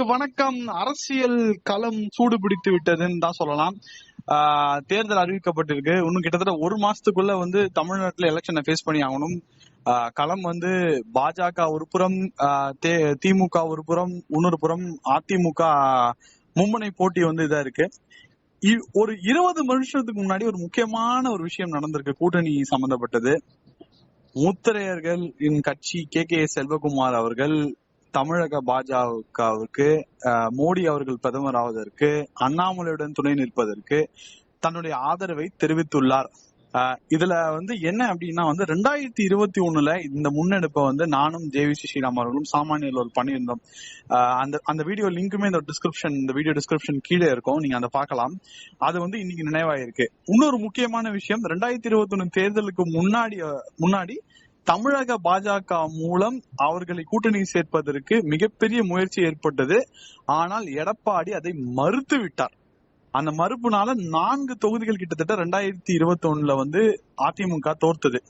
சாமானியர்களுக்கு வணக்கம். அரசியல் களம் சூடு பிடித்து விட்டதுன்னு தான் சொல்லலாம். ஆஹ் தேர்தல் அறிவிக்கப்பட்டிருக்கு. இன்னும் கிட்டத்தட்ட ஒரு மாசத்துக்குள்ள வந்து தமிழ்நாட்டுல எலெக்ஷனை ஃபேஸ் பண்ணி ஆகணும். ஆஹ் களம் வந்து பாஜக ஒரு புறம் திமுக ஒரு புறம் இன்னொரு புறம் அதிமுக மும்முனை போட்டி வந்து இதா இருக்கு. ஒரு இருபது வருஷத்துக்கு முன்னாடி ஒரு முக்கியமான ஒரு விஷயம் நடந்திருக்கு. கூட்டணி சம்பந்தப்பட்டது. மூத்திரையர்கள் இன் கட்சி கே கே செல்வகுமார் அவர்கள் தமிழக பாஜகவுக்கு மோடி அவர்கள் பிரதமர் ஆவதற்கு அண்ணாமலையுடன் துணை நிற்பதற்கு தன்னுடைய ஆதரவை தெரிவித்துள்ளார். இதுல வந்து என்ன அப்படின்னா வந்து ரெண்டாயிரத்தி இருபத்தி ஒண்ணுல இந்த முன்னெடுப்பை வந்து நானும் ஜேவி ஸ்ரீராம் அவர்களும் சாமானியர்கள் ஒரு பண்ணியிருந்தோம். அஹ், அந்த அந்த வீடியோ லிங்க்குமே இந்த டிஸ்கிரிப்ஷன் இந்த வீடியோ டிஸ்கிரிப்ஷன் கீழே இருக்கும். நீங்க அதை பார்க்கலாம். அது வந்து இன்னைக்கு நினைவாயிருக்கு. இன்னொரு முக்கியமான விஷயம் ரெண்டாயிரத்தி இருபத்தி ஒண்ணு தேர்தலுக்கு முன்னாடி முன்னாடி தமிழக பாஜக மூலம் அவர்களை கூட்டணி சேர்ப்பதற்கு மிகப்பெரிய முயற்சி ஏற்பட்டது. ஆனால் எடப்பாடி அதை மறுத்து விட்டார். அந்த மறுப்புனால நான்கு தொகுதிகள் கிட்டத்தட்ட ரெண்டாயிரத்தி இருபத்தி ஒண்ணுல வந்து AIADMK தோர்த்தது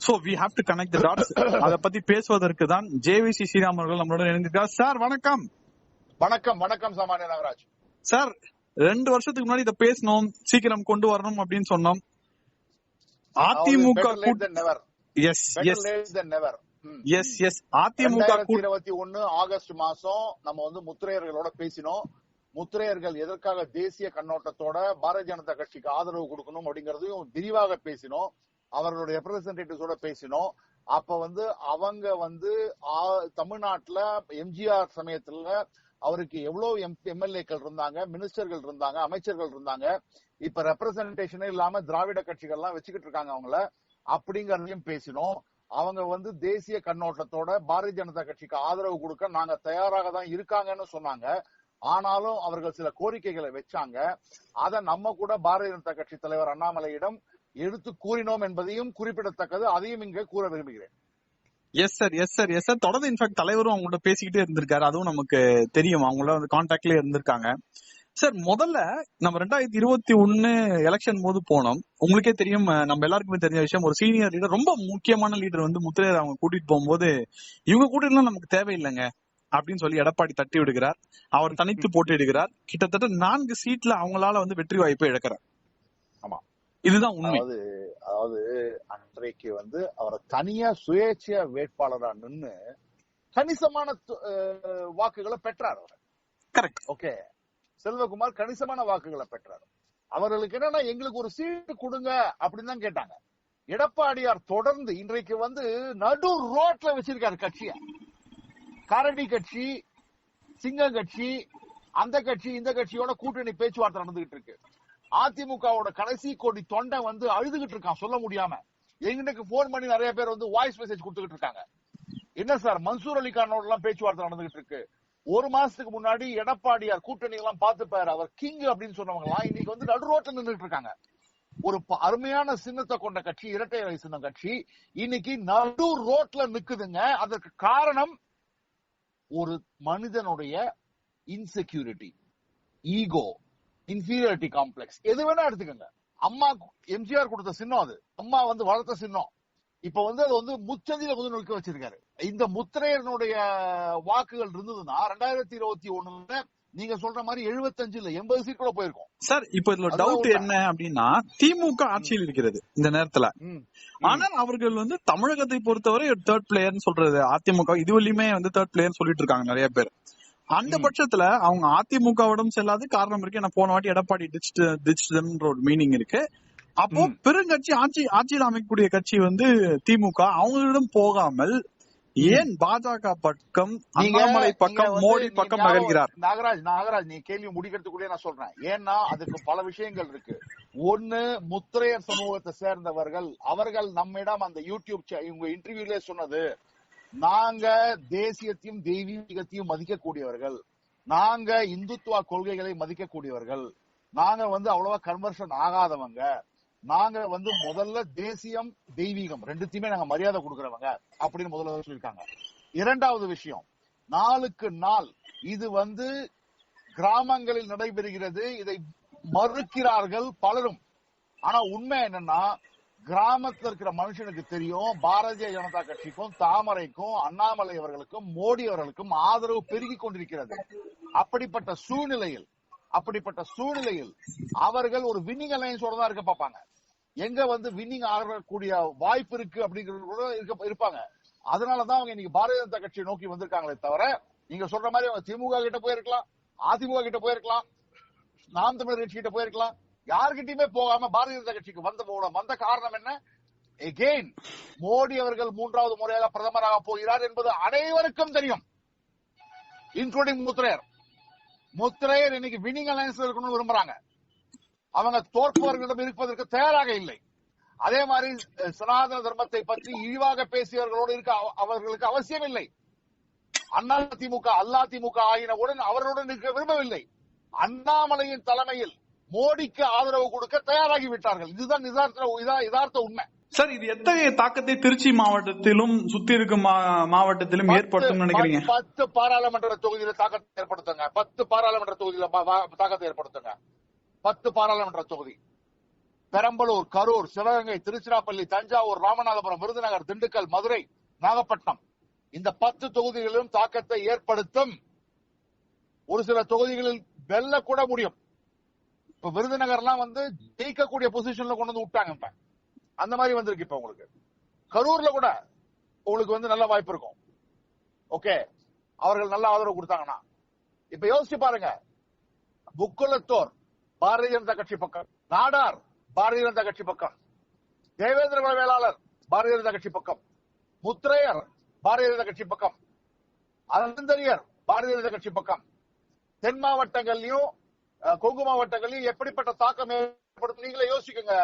so we have to connect dots அதை பத்தி பேசுவதற்கு தான் ஜேவிசி ஸ்ரீராம் அவர்கள் நம்மளோட இணைந்திருக்கார் சார் வணக்கம். வணக்கம் வணக்கம் சாமானிய நாகராஜ். சார் ரெண்டு வருஷத்துக்கு முன்னாடி இதை பேசணும் சீக்கிரம் கொண்டு வரணும் அப்படின்னு சொன்னோம். AIADMK yes yes never yes yes AIADMK இருபத்தி ஒன்னு ஆகஸ்ட் மாசம் நம்ம வந்து முத்திரையர்களோட பேசினோம். முத்திரையர்கள் எதற்காக தேசிய கண்ணோட்டத்தோட பாரதிய ஜனதா கட்சிக்கு ஆதரவு கொடுக்கணும் அப்படிங்கறதையும் விரிவாக பேசினோம். அவர்களுடைய ரெப்ரசன்டேட்டிவ்ஸோட பேசினோம். அப்ப வந்து அவங்க வந்து தமிழ்நாட்டுல எம்ஜிஆர் சமயத்துல அவருக்கு எவ்வளவு எம்எல்ஏக்கள் இருந்தாங்க மினிஸ்டர்கள் இருந்தாங்க அமைச்சர்கள் இருந்தாங்க. இப்ப ரெப்ரசன்டேஷனே இல்லாம திராவிட கட்சிகள் எல்லாம் வச்சுக்கிட்டு இருக்காங்க அவங்கள. அப்படிங்கறதையும் பேசினோம். அவங்க வந்து தேசிய கண்ணோட்டத்தோட பாரதிய ஜனதா கட்சிக்கு ஆதரவு கொடுக்க நாங்க தயாராக தான் இருக்காங்கன்னு சொன்னாங்க. ஆனாலும் அவர்கள் சில கோரிக்கைகளை வச்சாங்க. அதை நம்ம கூட பாரதிய ஜனதா கட்சி தலைவர் அண்ணாமலையிடம் எடுத்து கூறினோம் என்பதையும் குறிப்பிடத்தக்கது. அதையும் இங்கே கூற விரும்புகிறேன். Yes sir yes sir yes sir தொடர்ந்து இன்ஃபேக்ட் தலைவரும் அவங்கள்ட்ட பேசிக்கிட்டே இருந்திருக்காரு. அதுவும் நமக்கு தெரியும். அவங்கள வந்து கான்டாக்ட்லயே இருந்திருக்காங்க. சார் முதல்ல நம்ம ரெண்டாயிரத்தி இருபத்தி ஒன்னு எலெக்ஷன் போது போனோம். உங்களுக்கே தெரியும் நம்ம எல்லாருக்குமே தெரிஞ்ச விஷயம் ஒரு சீனியர் லீடர் ரொம்ப முக்கியமான லீடர் வந்து முத்திரையர் அவங்க கூட்டிட்டு போகும்போது இவங்க கூட்டிட்டு நமக்கு தேவையில்லைங்க அப்படின்னு சொல்லி எடப்பாடி தட்டி விடுகிறார். அவர் தனித்து போட்டியிடுகிறார். கிட்டத்தட்ட நான்கு சீட்ல அவங்களால வந்து வெற்றி வாய்ப்பை இழக்கிறார். ஆமா. இதுதான் உண்மை. அதாவது அதாவது அன்றைக்கு வந்து அவரை தனியா சுயேட்சையா வேட்பாளரா நின்னு கணிசமான வாக்குகளை பெற்றார் அவர். கரெக்ட் ஓகே செல்வகுமார் கணிசமான வாக்குகளை பெற்றார். அவர்களுக்கு என்னன்னா எங்களுக்கு ஒரு சீட்டு கொடுங்க அப்படின்னு தான் கேட்டாங்க. எடப்பாடியார் தொடர்ந்து இன்றைக்கு வந்து நடு ரோட்ல வச்சிருக்காரு கட்சிய. கரடி கட்சி சிங்கம் கட்சி அந்த கட்சி இந்த கட்சியோட கூட்டணி பேச்சுவார்த்தை நடந்துகிட்டு இருக்கு. அதிமுகவோட கடைசி கோடி தொண்டை வந்து அழுதுகிட்டு இருக்கான் சொல்ல முடியாம. எங்களுக்கு போன் பண்ணி நிறைய பேர் வந்து வாய்ஸ் மெசேஜ் கொடுத்துக்கிட்டு இருக்காங்க. என்ன சார் மன்சூர் அலிகானோட எல்லாம் பேச்சுவார்த்தை நடந்துகிட்டு இருக்கு. ஒரு மாசத்துக்கு முன்னாடி எடப்பாடியார் கூட்டணி எல்லாம் பார்த்துப்பாரு. அவர் கிங் அப்படின்னு சொன்னவங்க எல்லாம் இன்னைக்கு வந்து நடு ரோட்ல நின்றுட்டு இருக்காங்க. ஒரு ப- அருமையான சின்னத்தை கொண்ட கட்சி இரட்டை இலை சின்னம் கட்சி இன்னைக்கு நடு ரோட்ல நிக்குதுங்க. அதற்கு காரணம் ஒரு மனிதனுடைய இன்செக்யூரிட்டி ஈகோ இன்ஃபீரியாரிட்டி காம்ப்ளெக்ஸ் எது வேணா எடுத்துக்கோங்க. அம்மா எம்ஜிஆர் கொடுத்த சின்னம் அது. அம்மா வந்து வளர்த்த சின்னம். இப்ப வந்து அது வந்து முச்சந்தில வந்து நிற்க வச்சிருக்காரு இந்த முத்திரையனுடைய வாக்குகள் இருந்ததுன்னா ரெண்டாயிரத்தி இருபத்தி ஒண்ணுல நீங்க சொல்ற மாதிரி 75 இல்ல எண்பது சீட் கூட போயிருக்கும் சார் இப்போ இதுல டவுட். என்ன அப்படின்னா திமுக ஆட்சியில் இருக்கிறது இந்த நேரத்துல. ஆனால் அவர்கள் வந்து தமிழகத்தை பொறுத்தவரை தேர்ட் பிளேயர்னு சொல்றது அதிமுக இதுவரையுமே வந்து தேர்ட் பிளேயர் சொல்லிட்டு இருக்காங்க நிறைய பேர் அந்த. பட்சத்துல அவங்க அதிமுகவிடம் செல்லாது காரணம் இருக்கு ஏன்னா போன வாட்டி எடப்பாடி டிச்சிட்டு டிச்சிட்டன்ற ஒரு மீனிங் இருக்கு அப்போ. பெருங்கட்சி ஆட்சி ஆட்சியில் அமைக்கக்கூடிய கட்சி வந்து திமுக. அவங்களிடம் போகாமல் ஏன் பாஜக பக்கம் அண்ணாமலை பக்கம் மோடி பக்கம் நகர்கிறார்? நாகராஜ் நாகராஜ் நீ கேள்வி முடிக்கிறதுக்குள்ளே நான் சொல்றேன். ஏன்னா அதுக்கு பல விஷயங்கள் இருக்கு. ஒண்ணு முத்திரையர் சமூகத்தை சேர்ந்தவர்கள் அவர்கள் நம்மிடம் அந்த யூடியூப் இவங்க இன்டர்வியூலே சொன்னது நாங்க தேசியத்தையும் தெய்வீகத்தையும் மதிக்கக்கூடியவர்கள். நாங்க இந்துத்துவ கொள்கைகளை மதிக்கக்கூடியவர்கள். நாங்க வந்து அவ்வளவா கன்வர்ஷன் ஆகாதவங்க. நாங்க வந்து முதல்ல தேசியம் தெய்வீகம் ரெண்டுத்தையுமே நாங்க மரியாதை கொடுக்கறவங்க அப்படின்னு முதல்ல சொல்லியிருக்காங்க. இரண்டாவது விஷயம் நாளுக்கு நாள் இது வந்து கிராமங்களில் நடைபெறுகிறது இதை மறுக்கிறார்கள் பலரும். ஆனா உண்மை என்னன்னா கிராமத்துல இருக்கிற மனுஷனுக்கு தெரியும் பாரதிய ஜனதா கட்சிக்கும் தாமரைக்கும் அண்ணாமலை அவர்களுக்கும் மோடி அவர்களுக்கும் ஆதரவு பெருகி கொண்டிருக்கிறது. அப்படிப்பட்ட சூழ்நிலையில் அப்படிப்பட்ட சூழ்நிலையில் அவர்கள் ஒரு வின்னிங் அலையன்ஸோட தான் இருக்க பார்ப்பாங்க. எங்க வந்து வின்னிங் ஆகக்கூடிய வாய்ப்பு இருக்கு அப்படிங்கிறது கூட இருக்க இருப்பாங்க. அதனாலதான் அவங்க இன்னைக்கு பாரதிய ஜனதா கட்சியை நோக்கி வந்திருக்காங்களே தவிர நீங்க சொல்ற மாதிரி அவங்க திமுக கிட்ட போயிருக்கலாம் அதிமுக கிட்ட போயிருக்கலாம் நாம் தமிழர் கட்சி கிட்ட போயிருக்கலாம். யாருகிட்டயுமே போகாம பாரதிய ஜனதா கட்சிக்கு வந்த போன வந்த காரணம் என்ன? எகெயின் மோடி அவர்கள் மூன்றாவது முறையாக பிரதமராக போகிறார் என்பது அனைவருக்கும் தெரியும். இன்க்ளூடிங் முத்திரையர். முத்திரையர் இன்னைக்கு வினிங் அலையன்ஸ் இருக்கணும்னு விரும்புறாங்க. அவங்க தோற்பவர்களிடம் இருப்பதற்கு தயாராக இல்லை. அதே மாதிரி சனாதன தர்மத்தை பற்றி இழிவாக பேசியவர்களோடு இருக்க அவ- அவர்களுக்கு அவசியம் இல்லை. அண்ணா திமுக அல்லா திமுக ஆகினவுடன் அவர்களுடன் இருக்க விரும்பவில்லை. அண்ணாமலையின் தலைமையில் மோடிக்கு ஆதரவு கொடுக்க தயாராகி விட்டார்கள். இதுதான் யதார்த்த உண்மை. சார் இது எத்தகைய தாக்கத்தை திருச்சி மாவட்டத்திலும் சுத்தி இருக்கும் மாவட்டத்திலும் ஏற்படுத்தும் நினைக்கிறீங்க? பத்து- பாராளுமன்ற தொகுதியில தாக்கத்தை ஏற்படுத்துங்க. பத்து பாராளுமன்ற தொகுதியில தாக்கத்தை ஏற்படுத்துங்க. பத்து பாராளுமன்ற தொகுதி. பெரம்பலூர் கரூர் சிவகங்கை திருச்சிராப்பள்ளி தஞ்சாவூர் ராமநாதபுரம் விருதுநகர் திண்டுக்கல் மதுரை நாகப்பட்டினம். இந்த பத்து தொகுதிகளிலும் தாக்கத்தை ஏற்படுத்தும் ஒரு சில தொகுதிகளில் வெல்ல கூட முடியும். இப்ப விருதுநகர்லாம் வந்து ஜெயிக்கக்கூடிய பொசிஷன்ல கொண்டு வந்து விட்டாங்க இப்ப. அந்த மாதிரி வந்திருக்கு இப்ப உங்களுக்கு. கரூர்ல கூட உங்களுக்கு வந்து நல்ல வாய்ப்பு இருக்கும். ஓகே. அவர்கள் நல்ல ஆதரவு கொடுத்தாங்கன்னா. இப்ப யோசிச்சு பாருங்க. புக்குலத்தோர் பாரதிய ஜனதா கட்சி பக்கம். நாடார் பாரதிய ஜனதா கட்சி பக்கம். தேவேந்திர குல வேளாளர் பாரதிய ஜனதா கட்சி பக்கம். முத்திரையர் பாரதிய ஜனதா கட்சி பக்கம். அனந்தரியர் பாரதிய ஜனதா கட்சி பக்கம். தென் மாவட்டங்கள்லயும் கொங்கு மாவட்டங்கள்லயும் எப்படிப்பட்ட தாக்கம் ஏற்படுத்தும் நீங்களே யோசிக்குங்க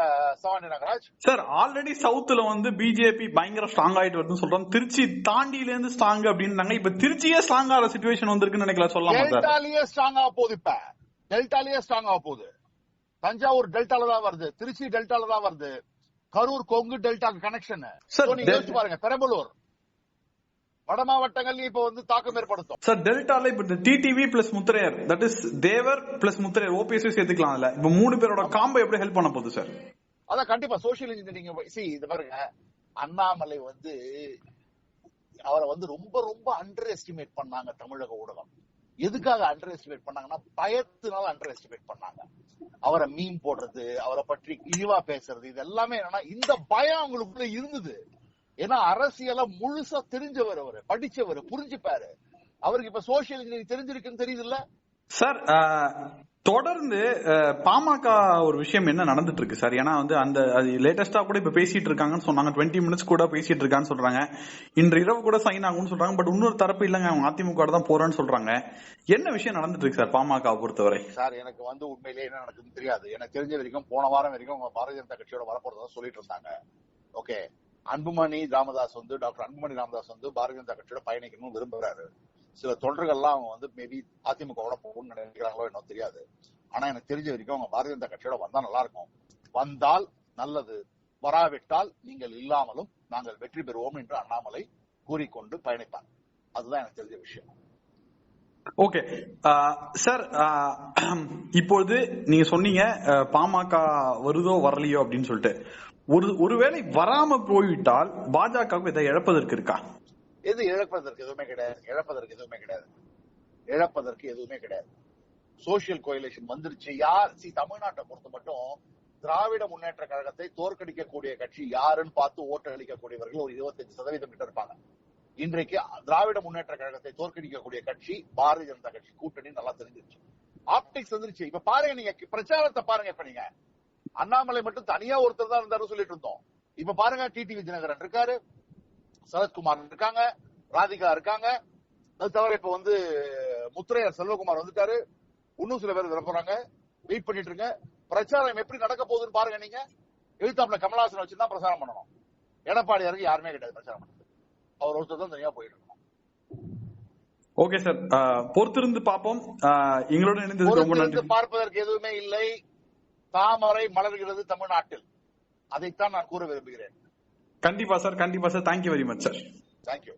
சவானி நாகராஜ். சார் ஆல்ரெடி சவுத்துல வந்து பிஜேபி பயங்கர ஸ்ட்ராங் ஆயிட்டு வருதுன்னு சொல்றாங்க திருச்சி தாண்டியில இருந்து ஸ்ட்ராங் அப்படின்னாங்க இப்ப திருச்சியே ஸ்ட்ராங் ஆகிற சுச்சுவேஷன் வந்திருக்குன்னு நினைக்கலாம் சொல்லலாமா சார் டெல்டாலயே ஸ்ட்ராங் ஆக போகுது இப்ப. டெல்டாலயே ஸ்ட்ராங் ஆக போகுது. தஞ்சாவூர் டெல்டால தான் வருது. திருச்சி டெல்டால தான் வருது. கரூர் கொங்கு டெல்டா கனெக்ஷன் நீங்க யோசிச்சு பாருங்க. பெரம்பலூர். வட மாவட்டங்கள்லயும் இப்ப வந்து தாக்கம் ஏற்படுத்தும். சார் டெல்டால இப்ப TTV plus Mutharaiyar that is Thevar plus Mutharaiyar OPS சேர்த்துக்கலாம் அதுல. இப்ப மூணு பேரோட காம்போ எப்படி ஹெல்ப் பண்ண போகுது சார்? அதான் கண்டிப்பா சோசியல் இன்ஜினியரிங் சி இது பாருங்க. அண்ணாமலை வந்து அவரை வந்து ரொம்ப ரொம்ப அண்டர் எஸ்டிமேட் பண்ணாங்க தமிழக ஊடகம். எதுக்காக அண்டர் எஸ்டிமேட் பண்ணாங்கன்னா பயத்தினால அண்டர் எஸ்டிமேட் பண்ணாங்க. அவரை மீன் போடுறது அவரை பற்றி இழிவா பேசுறது இது எல்லாமே என்னன்னா இந்த பயம் அவங்களுக்குள்ள இருந்தது. ஏன்னா அரசியல முழுசா தெரிஞ்சவர் அவரு படிச்சவர் புரிஞ்சுப்பாரு. அவருக்கு இப்ப சோசியல் இன்ஜினியரிங் தெரிஞ்சிருக்குன்னு தெரியுது இல்ல சார் தொடர்ந்து பாமக ஒரு விஷயம் என்ன நடந்துட்டு இருக்கு சார்? ஏன்னா வந்து அந்த அது லேட்டஸ்டா கூட இப்ப பேசிட்டு இருக்காங்கன்னு சொன்னாங்க. டுவெண்ட்டி மினிட்ஸ் கூட பேசிட்டு இருக்கான்னு சொல்றாங்க. இன்று இரவு கூட சைன் ஆகும்னு சொல்றாங்க. பட் இன்னொரு தரப்பு இல்லைங்க. அவங்க அதிமுக தான் போறேன்னு சொல்றாங்க. என்ன விஷயம் நடந்துட்டு இருக்கு சார் பாமக பொறுத்தவரை? சார் எனக்கு வந்து உண்மையிலேயே என்ன நடக்குதுன்னு தெரியாது. எனக்கு தெரிஞ்ச வரைக்கும் போன வாரம் வரைக்கும் அவங்க பாரதிய ஜனதா கட்சியோட வரப்போறதா சொல்லிட்டு இருந்தாங்க. ஓகே அன்புமணி ராமதாஸ் வந்து டாக்டர் அன்புமணி ராமதாஸ் வந்து பாரதிய ஜனதா கட்சியோட பயணிக்கணும்னு விரும்புறாரு. சில தொண்டர்கள்லாம் அவங்க வந்து மேபி அதிமுகவோட போகணும்னு நினைக்கிறாங்களோ என்ன தெரியாது. ஆனா எனக்கு தெரிஞ்ச வரைக்கும் அவங்க பாரதிய ஜனதா கட்சியோட வந்தா நல்லா இருக்கும். வந்தால் நல்லது. வராவிட்டால் நீங்கள் இல்லாமலும் நாங்கள் வெற்றி பெறுவோம் என்று அண்ணாமலை கூறிக்கொண்டு பயணிப்பார். அதுதான் எனக்கு தெரிஞ்ச விஷயம். ஓகே சார் இப்பொழுது நீங்க சொன்னீங்க அஹ், பாமக வருதோ வரலையோ அப்படின்னு சொல்லிட்டு. ஒரு ஒருவேளை வராம போய்விட்டால் பாஜகவுக்கு இதை இழப்பதற்கு இருக்கா? எது இழப்பதற்கு எதுவுமே கிடையாது. இழப்பதற்கு எதுவுமே கிடையாது. இழப்பதற்கு எதுவுமே கிடையாது. சோசியல் கோயிலேஷன் வந்துருச்சு. யார்? சி தமிழ்நாட்டை பொறுத்த மட்டும் திராவிட முன்னேற்ற கழகத்தை தோற்கடிக்கக்கூடிய கட்சி யாருன்னு பார்த்து ஓட்டு அளிக்கக்கூடியவர்கள் ஒரு 25% சதவீதம் கிட்ட இருப்பாங்க. இன்றைக்கு திராவிட முன்னேற்ற கழகத்தை தோற்கடிக்கக்கூடிய கட்சி பாரதிய ஜனதா கட்சி கூட்டணி நல்லா தெரிஞ்சிருச்சு. ஆப்டிக்ஸ் வந்துருச்சு. இப்ப பாருங்க நீங்க பிரச்சாரத்தை பாருங்க இப்ப நீங்க. அண்ணாமலை மட்டும் தனியா ஒருத்தர் தான் இருந்தாரு சொல்லிட்டு இருந்தோம். இப்ப பாருங்க டிடிவி விஜயநகரன் இருக்காரு. சரத்குமார் இருக்காங்க ராதிகா இருக்காங்க. அது தவிர இப்ப வந்து முத்துரையர் செல்வகுமார் வந்துட்டாரு. இன்னும் சில பேர் போறாங்க. வெயிட் பண்ணிட்டு இருங்க. பிரச்சாரம் எப்படி நடக்க போகுதுன்னு பாருங்க நீங்க. எழுத்தாப்புல கமலஹாசன் வச்சு தான் பிரச்சாரம் பண்ணணும். எடப்பாடியாருக்கு யாருமே கிடையாது பிரச்சாரம் பண்ணுறது அவர் ஒருத்தர் தான் தனியா போயிட்டு இருக்கணும். Okay sir. பொறுத்திருந்து பார்ப்போம். எங்களோட இணைந்ததுக்கு ரொம்ப நன்றி. பார்ப்பதற்கு எதுவுமே இல்லை. தாமரை மலர்கிறது தமிழ்நாட்டில். அதைத்தான் நான் கூற விரும்புகிறேன். கண்டிப்பா சார் கண்டிப்பா sir thank you very much sir thank you